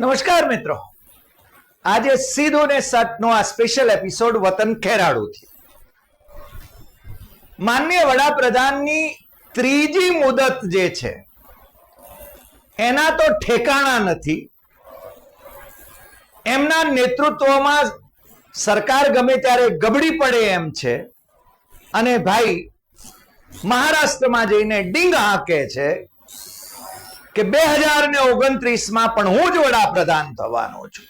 નમસ્કાર મિત્રો. આજે સીધો ને સટનો આ સ્પેશિયલ એપિસોડ વતન ખેરાડુથી. માન્ય વડાપ્રધાનની ત્રીજી મુદત જે છે, એના તો ઠેકાણા નથી. એમના નેતૃત્વમાં સરકાર ગમે ત્યારે ગબડી પડે એમ છે, અને ભાઈ મહારાષ્ટ્રમાં જઈને ડીંગ હાંકે છે કે બે હજાર ને ઓગણત્રીસમાં પણ હું જ વડાપ્રધાન થવાનો છું.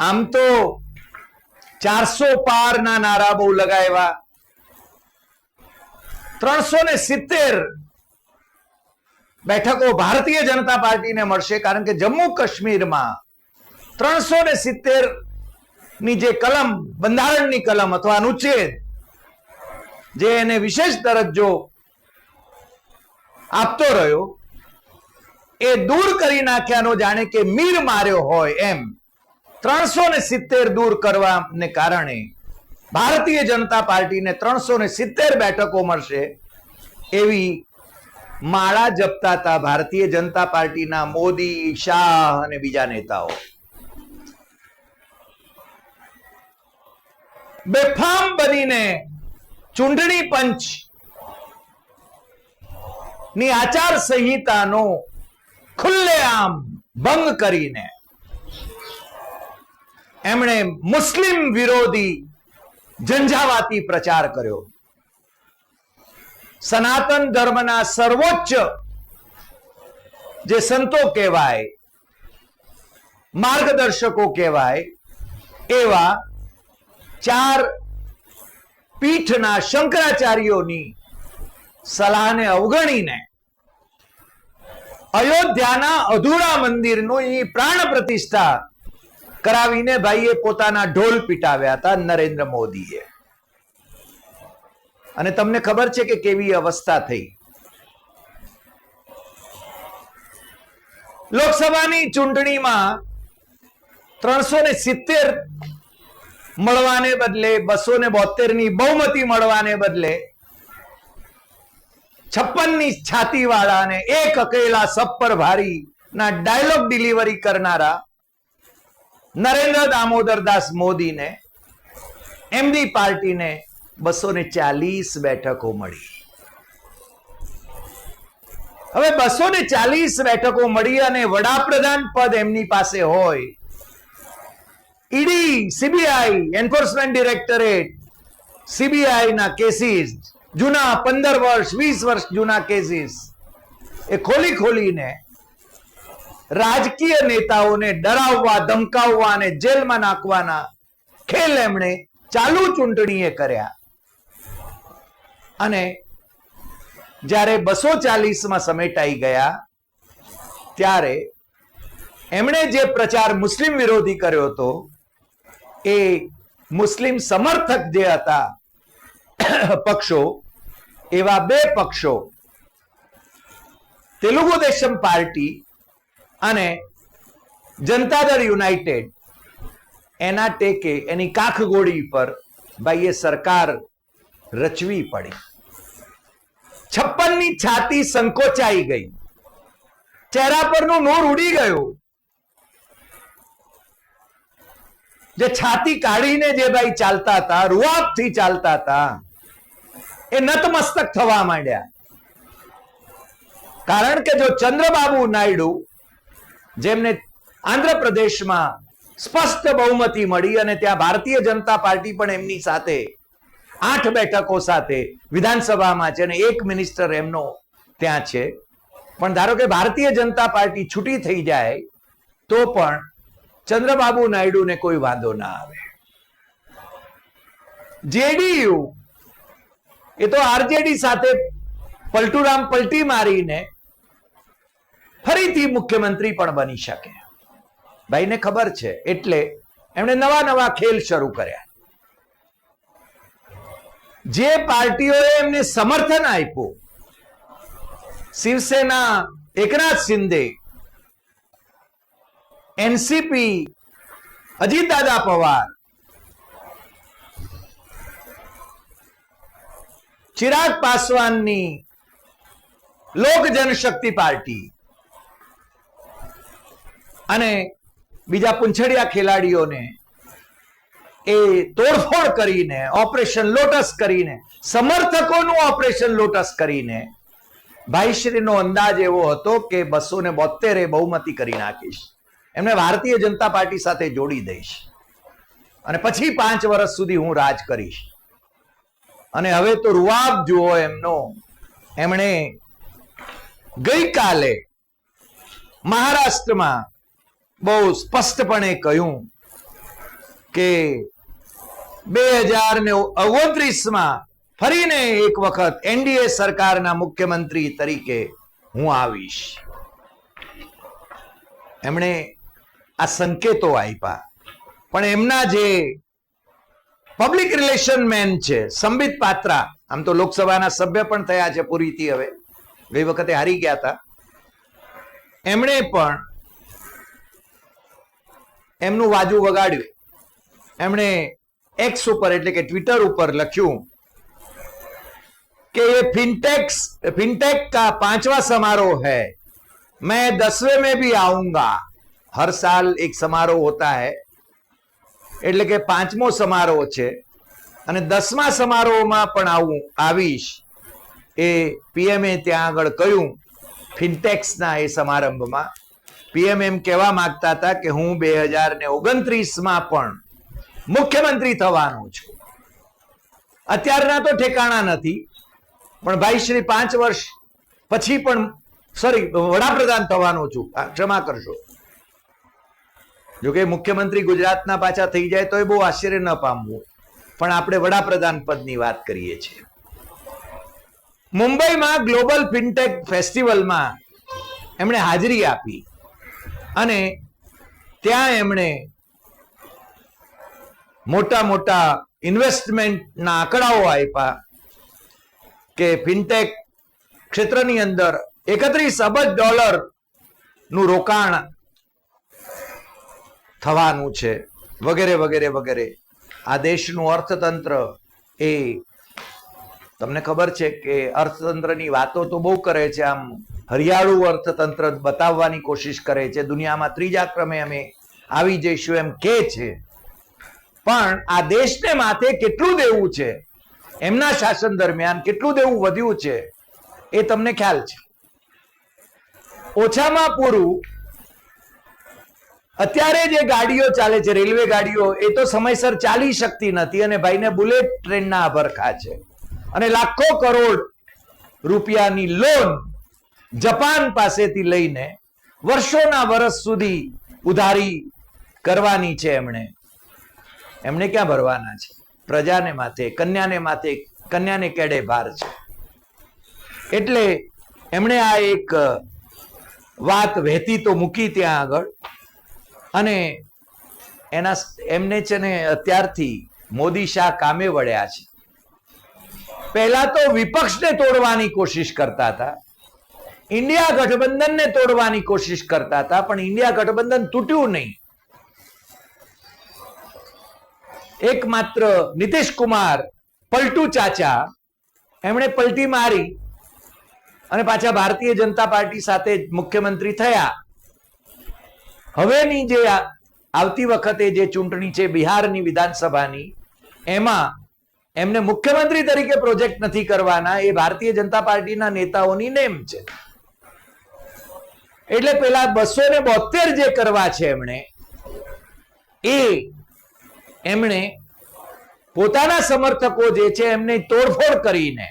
આમ તો ચારસો પાર ના નારા બહુ લગાવ્યા ત્રણસો ને સિત્તેર બેઠકો ભારતીય જનતા પાર્ટીને મળશે કારણ કે જમ્મુ કાશ્મીરમાં ત્રણસો ને સિત્તેરની જે કલમ, બંધારણની કલમ અથવા અનુચ્છેદ, જે એને વિશેષ દરજ્જો આપતો રહ્યો, એ દૂર કરી નાખ્યાનો જાણે કે મીર માર્યો હોય એમ. ત્રણસો ને સિત્તેર દૂર કરવાને કારણે ભારતીય જનતા પાર્ટીને ત્રણસો ને સિત્તેર બેઠકો મળશે એવી માળા જપતા હતા ભારતીય જનતા પાર્ટીના મોદી, શાહ અને બીજા નેતાઓ. બેફામ બનીને ચૂંટણી પંચ ની આચાર સંહિતાનો ખુલ્લેઆમ ભંગ કરીને એમણે મુસ્લિમ વિરોધી ઝંઝાવાતી પ્રચાર કર્યો. સનાતન ધર્મના સર્વોચ્ચ જે સંતો કહેવાય, માર્ગદર્શકો કહેવાય, એવા ચાર પીઠના શંકરાચાર્યોની સલાહને અવગણીને અયોધ્યાના અધૂરા મંદિરનું ઈ પ્રાણ પ્રતિષ્ઠા કરાવીને ભાઈએ પોતાના ઢોલ પીટાવ્યા હતા નરેન્દ્ર મોદીએ. અને તમને ખબર છે કે કેવી અવસ્થા થઈ? લોકસભાની ચૂંટણીમાં ત્રણસો ને સિત્તેર મળવાને બદલે બસો ને બોતેરની બહુમતી મળવાને બદલે છપ્પનની છાતી વાળા ને એક અકેલા સબ ભારી ના ડાયલોગ ડિલિવરી કરનારા નરેન્દ્ર દામોદર દાસ મોદીને એમની પાર્ટીને બસો ને ચાલીસ બેઠકો મળી. હવે બસો ને ચાલીસ બેઠકો મળી અને વડાપ્રધાન પદ એમની પાસે હોય, ED, CBI enforcement directorate CBI ના કેસીસ જૂના પંદર વર્ષ, વીસ વર્ષ જૂના કેસીસ એ ખોલી ખોલીને રાજકીય નેતાઓને ડરાવવા, ધમકાવવા અને જેલમાં નાખવાના ખેલ એમણે ચાલુ ચૂંટણીએ કર્યા. અને જ્યારે બસો ચાલીસમાં સમેટાઈ ગયા, ત્યારે એમણે જે પ્રચાર મુસ્લિમ વિરોધી કર્યો હતો, એ મુસ્લિમ સમર્થક જે હતા પક્ષો, એવા બે પક્ષો, તેલુગુ દેશમ પાર્ટી અને જનતા દળ યુનાઇટેડ, એના ટેકે, એની કાખગોળી પર ભાઈએ સરકાર રચવી પડી. છપ્પનની છાતી સંકોચાઈ ગઈ. ચહેરા પરનું નૂર ઉડી ગયું. જે છાતી કાઢીને જે ભાઈ ચાલતા હતા, રૂઆબથી ચાલતા હતા, એ નતમસ્તક થવા માંડ્યા. કારણ કે જો ચંદ્રબાબુ નાયડુ, જેમને આંધ્રપ્રદેશમાં સ્પષ્ટ બહુમતી મળી અને ત્યાં ભારતીય જનતા પાર્ટી પણ એમની સાથે, આઠ બેઠકો સાથે વિધાનસભામાં છે અને એક મિનિસ્ટર એમનો ત્યાં છે. પણ ધારો કે ભારતીય જનતા પાર્ટી છૂટી થઈ જાય, તો પણ ચંદ્રબાબુ નાયડુને કોઈ વાંધો ના આવે. જેડીયુ, એ તો આરજેડી સાથે પલટુરામ પલટી મારીને ફરીથી મુખ્યમંત્રી પણ બની શકે. ભાઈને ખબર છે, એટલે એમણે નવા નવા ખેલ શરૂ કર્યા. જે પાર્ટીઓએ એમને સમર્થન આપ્યું, શિવસેના, એકનાથ શિંદે એનસીપી અજીતદાદા પવાર ચિરાગ પાસવાનની લોક જનશક્તિ પાર્ટી અને બીજા પૂંછડિયા ખેલાડીઓને એ તોડફોડ કરીને, ઓપરેશન લોટસ કરીને, સમર્થકોનું ઓપરેશન લોટસ કરીને ભાઈશ્રીનો અંદાજ એવો હતો કે બસો ને બોતેરે બહુમતી કરી નાખીશ. એમને ભારતીય જનતા પાર્ટી સાથે જોડી દઈશ. અને પછી પાંચ વર્ષ સુધી હું રાજ કરીશ. અને હવે તો રૂવાબ જુઓ એમનો. એમણે ગઈકાલે મહારાષ્ટ્રમાં બહુ સ્પષ્ટપણે કહ્યું કે બે હજાર ને ઓગણત્રીસમાં ફરીને એક વખત એનડીએ સરકારના મુખ્યમંત્રી તરીકે હું આવીશ. એમણે આ સંકેતો આપ્યા પણ એમના જે પબ્લિક રિલેશન મેન છે સંબિત પાત્રા આમ તો લોકસભાના સભ્ય પણ થયા છે પૂરીથી હવે ગઈ વખતે હારી ગયા હતા એમણે પણ એમનું વાજુ વગાડ્યું એમણે એક્સ ઉપર એટલે કે ટ્વિટર ઉપર લખ્યું कि ये फिनटेक्स फिनटेक का पांचवा समारोह है मैं दसवें में भी आऊंगा હર સાલ એક સમારોહ હોતા હે. એટલે કે પાંચમો સમારોહ છે. અને દસમા સમારોહમાં પણ આવું આવીશ. એ પીએમએ ત્યાં આગળ કહ્યું, ફિનટેક્સના એ સમારંભમાં. પીએમ એમ કહેવા માગતા હતા કે હું બે હજાર ને ઓગણત્રીસમાં પણ મુખ્યમંત્રી થવાનો છું. અત્યારના તો ઠેકાણા નથી, પણ ભાઈ શ્રી પાંચ વર્ષ પછી પણ સોરી વડાપ્રધાન થવાનો છું. ક્ષમા કરશો જોકે મુખ્યમંત્રી ગુજરાતના પાછા થઈ જાય તો એ બહુ આશ્ચર્ય ન પામવું. પણ આપણે વડાપ્રધાન પદની વાત કરીએ છીએ. મુંબઈમાં ગ્લોબલ ફિનટેક ફેસ્ટિવલમાં એમણે હાજરી આપી અને ત્યાં એમણે મોટા મોટા ઇન્વેસ્ટમેન્ટના આંકડાઓ આપ્યા કે ફિનટેક ક્ષેત્રની અંદર એકત્રીસ અબજ ડોલરનું રોકાણ થવાનું છે. વગેરે વગેરે વગેરે. આ દેશનું અર્થતંત્ર એ તમને ખબર છે કે અર્થતંત્રની વાતો તો બહુ કરે છે. આમ હરિયાળું અર્થતંત્ર બતાવવાની કોશિશ કરે છે. દુનિયામાં ત્રીજા ક્રમે અમે આવી જઈશું એમ કે છે. પણ આ દેશને માથે કેટલું દેવું છે? એમના શાસન દરમિયાન કેટલું દેવું વધ્યું છે? એ તમને ખ્યાલ છે. ઓછામાં પૂરું અત્યારે જે ગાડીઓ ચાલે છે, રેલવે ગાડીઓ, એ તો સમયસર ચાલી શકતી નથી અને ભાઈને બુલેટ ટ્રેનના અભરખા છે અને લાખો કરોડ રૂપિયાની લોન જપાન પાસેથી લઈને વર્ષોના વર્ષ સુધી ઉધારી કરવાની છે એમણે. એમણે ક્યાં ભરવાના છે? પ્રજાને માથે, કન્યાને માથે, કન્યાને કેડે ભાર છે. એટલે એમણે આ એક વાત વહેતી તો મૂકી ત્યાં આગળ. અને એના એમને છે ને અત્યારથી મોદી શાહ કામે વળ્યા છે. પહેલા તો વિપક્ષને તોડવાની કોશિશ કરતા હતા. ઇન્ડિયા ગઠબંધનને તોડવાની કોશિશ કરતા હતા, પણ ઇન્ડિયા ગઠબંધન તૂટ્યું નહીં. એકમાત્ર નીતિશ કુમાર, પલટુ ચાચા, એમણે પલટી મારી અને પાછા ભારતીય જનતા પાર્ટી સાથે મુખ્યમંત્રી થયા. હવેની જે આવતી વખતે જે ચૂંટણી છે બિહારની વિધાનસભાની, એમાં એમને મુખ્યમંત્રી તરીકે પ્રોજેક્ટ નથી કરવાના, એ ભારતીય જનતા પાર્ટીના નેતાઓની નેમ છે. એટલે પેલા બસો ને બોતેર જે કરવા છે એમણે, એ એમણે પોતાના સમર્થકો જે છે એમને તોડફોડ કરીને,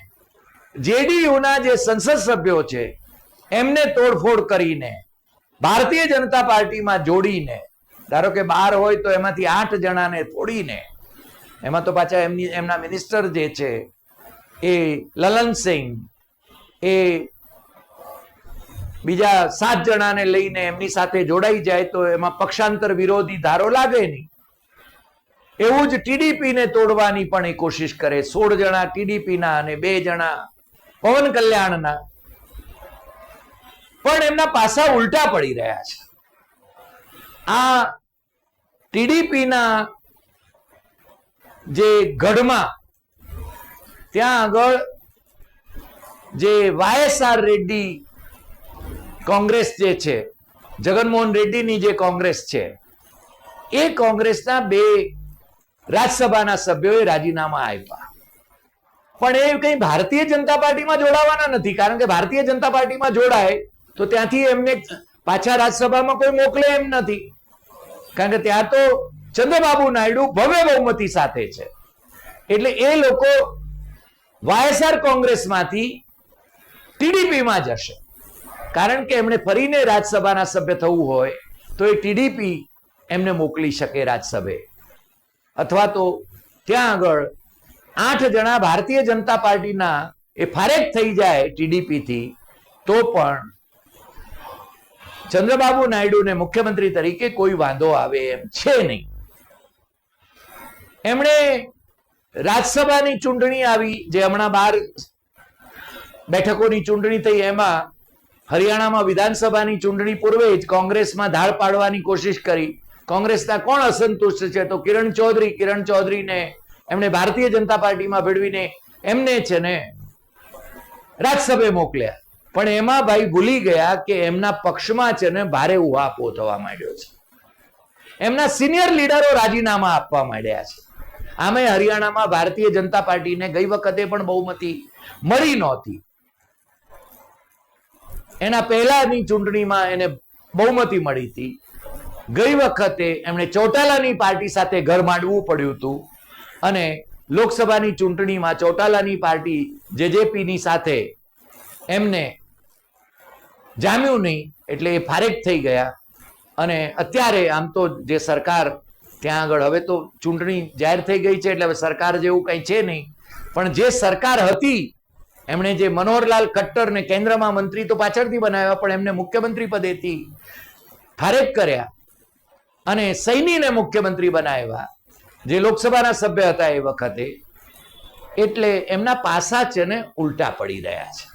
જેડીયુના જે સંસદ સભ્યો છે, એમને તોડફોડ કરીને ભારતીય જનતા પાર્ટીમાં જોડીને, ધારો કે બાર હોય તો એમાંથી આઠ જણાને તોડીને, એમાં તો પાછા એમની, એમના મિનિસ્ટર જે છે, એ લલનસિંહ એ બીજા સાત જણાને લઈને એમની સાથે જોડાઈ જાય તો એમાં પક્ષાંતર વિરોધી ધારો લાગે નહીં. એવું જ ટીડીપી ને તોડવાની પણ એ કોશિશ કરે. સોળ જણા ટીડીપીના અને બે જણા પવન કલ્યાણના. પણ એમના પાસા ઉલટા પડી રહ્યા છે. આ ટીડીપી ના જે ગઢમાં, ત્યાં આગળ જે વાયએસઆર રેડ્ડી કોંગ્રેસ જે છે, જગનમોહન રેડ્ડીની જે કોંગ્રેસ છે, એ કોંગ્રેસના બે રાજ્યસભાના સભ્યોએ રાજીનામા આપ્યા. પણ એ કંઈ ભારતીય જનતા પાર્ટીમાં જોડાવાના નથી, કારણ કે ભારતીય જનતા પાર્ટીમાં જોડાય તો ત્યાંથી એમને પાછા રાજ્યસભામાં કોઈ મોકલે એમ નથી. કારણ કે ત્યાં તો ચંદ્રબાબુ નાયડુ ભવ્ય બહુમતી સાથે છે. એટલે એ લોકો વાયએસઆર કોંગ્રેસમાંથી ટીડીપીમાં જશે. કારણ કે એમણે ફરીને રાજ્યસભાના સભ્ય થવું હોય, તો એ ટીડીપી એમને મોકલી શકે રાજ્યસભે અથવા તો ત્યાં આગળ આઠ જણા ભારતીય જનતા પાર્ટીના એ ફારેક થઈ જાય ટીડીપીથી, તો પણ ચંદ્રબાબુ નાયડુને મુખ્યમંત્રી તરીકે કોઈ વાંધો આવે એમ છે નહીં. એમણે રાજ્યસભાની ચૂંટણી આવી, જે હમણાં બાર બેઠકોની ચૂંટણી થઈ, એમાં હરિયાણામાં વિધાનસભાની ચૂંટણી પૂર્વે જ કોંગ્રેસમાં ધાડ પાડવાની કોશિશ કરી. કોંગ્રેસના કોણ અસંતુષ્ટ છે? તો કિરણ ચૌધરી. કિરણ ચૌધરીને એમણે ભારતીય જનતા પાર્ટીમાં ભેળવીને એમને છે ને રાજ્યસભે મોકલ્યા. પણ એમાં ભાઈ ભૂલી ગયા કે એમના પક્ષમાં છે ને ભારે ઉહાપો થવા માંડ્યો છે. એમના સિનિયર લીડરો રાજીનામા આપવા માંડ્યા છે. આમે હરિયાણામાં ભારતીય જનતા પાર્ટીને ગઈ વખતે પણ બહુમતી મળી નહોતી. એના પહેલાની ચૂંટણીમાં એને બહુમતી મળી હતી. ગઈ વખતે એમણે ચોટાલાની પાર્ટી સાથે ઘર માંડવું પડ્યું હતું અને લોકસભાની ચૂંટણીમાં ચોટાલાની પાર્ટી જેજેપીની સાથે એમને જામ્યું નહીં, એટલે એ ફારેક થઈ ગયા. અને અત્યારે આમ તો જે સરકાર ત્યાં આગળ, હવે તો ચૂંટણી જાહેર થઈ ગઈ છે, એટલે હવે સરકાર જેવું કંઈ છે નહીં. પણ જે સરકાર હતી, એમણે જે મનોહરલાલ ખટ્ટરને કેન્દ્રમાં મંત્રી તો પાછળથી બનાવ્યા, પણ એમને મુખ્યમંત્રી પદેથી ફારેક કર્યા. અને સૈનીને મુખ્યમંત્રી બનાવ્યા, જે લોકસભાના સભ્ય હતા એ વખતે. એટલે એમના પાસા છે ને ઉલટા પડી રહ્યા છે.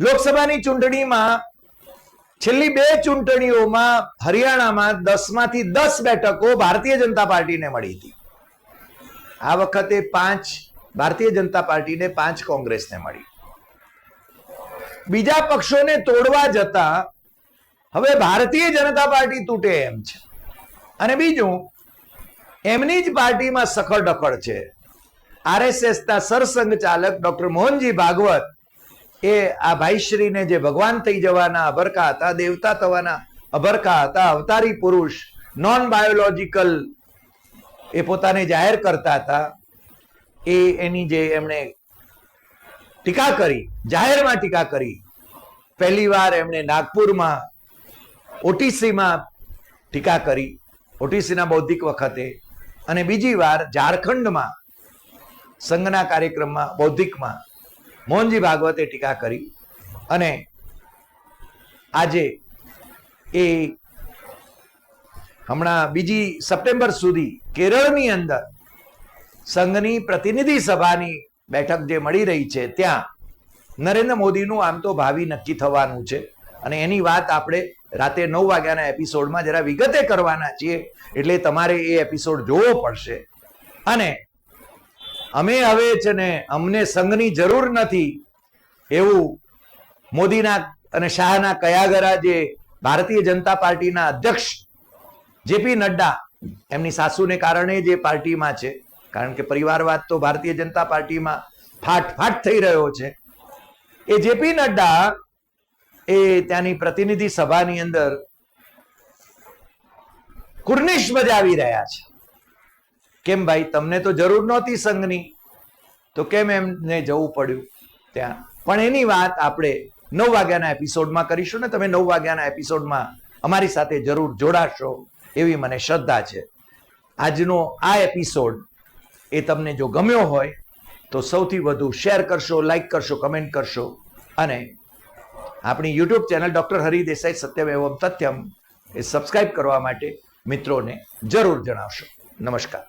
લોકસભાની ચૂંટણીમાં છેલ્લી બે ચૂંટણીઓમાં હરિયાણામાં દસમાંથી દસ બેઠકો ભારતીય જનતા પાર્ટીને મળી હતી. આ વખતે પાંચ ભારતીય જનતા પાર્ટીને પાંચ કોંગ્રેસને મળી. બીજા પક્ષોને તોડવા જતા હવે ભારતીય જનતા પાર્ટી તૂટે એમ છે. અને બીજું, એમની જ પાર્ટીમાં સખડ ડખડ છે. આરએસએસ ના સરસંઘ ચાલક ડોક્ટર મોહનજી ભાગવત એ આ ભાઈશ્રીને જે ભગવાન થઈ જવાના, અભરકા હતા, દેવતા થવાના, અભરકા હતા, અવતારી પુરુષ નોન બાયોલોજીકલ એ પોતાને જાહેર કરતા હતા. એ એની જે એમણે ટીકા કરી, જાહેરમાં ટીકા કરી. પહેલી વાર એમણે નાગપુરમાં ઓટીસીમાં ટીકા કરી, ઓટીસીના બૌદ્ધિક વખતે. અને બીજી વાર ઝારખંડમાં સંઘના કાર્યક્રમમાં, બૌદ્ધિકમાં. મોહનજી ભાગવતે ટીકા કરી અને આજે એ હમણાં બીજી સપ્ટેમ્બર સુધી કેરળની અંદર સંઘની પ્રતિનિધિ સભાની બેઠક જે મળી રહી છે, ત્યાં નરેન્દ્ર મોદીનું આમ તો ભાવિ નક્કી થવાનું છે અને એની વાત આપણે રાતે નવ વાગ્યાના એપિસોડમાં જરા વિગતે કરવાના છીએ એટલે તમારે એ એપિસોડ જોવો પડશે. અને અમે હવે છે ને અમને સંઘની જરૂર નથી એવું મોદીના અને શાહના કયાગરા જે ભારતીય જનતા પાર્ટીના અધ્યક્ષ જેપી નડ્ડા એમની સાસુને કારણે જે પાર્ટીમાં છે, કારણ કે પરિવારવાદ તો ભારતીય જનતા પાર્ટીમાં ફાટ ફાટ થઈ રહ્યો છે. એ જેપી નડ્ડા એ ત્યાંની પ્રતિનિધિ સભાની અંદર કુર્નિશ બજાવી રહ્યા છે. કેમ ભાઈ, તમને તો જરૂર નહોતી સંઘની. તો કેમ એમને જવું પડ્યું ત્યાં? પણ એની વાત આપણે નવ વાગ્યાના એપિસોડમાં કરીશું ને તમે નવ વાગ્યાના એપિસોડમાં અમારી સાથે જરૂર જોડાશો એવી મને શ્રદ્ધા છે. આજનો આ એપિસોડ એ તમને જો ગમ્યો હોય, તો સૌથી વધુ શેર કરશો, લાઈક કરશો, કમેન્ટ કરશો અને આપણી YouTube channel doctor Hari Desai Satyam એવમ તથ્યમ એ સબસ્ક્રાઈબ કરવા માટે મિત્રોને જરૂર જણાવશો. નમસ્કાર.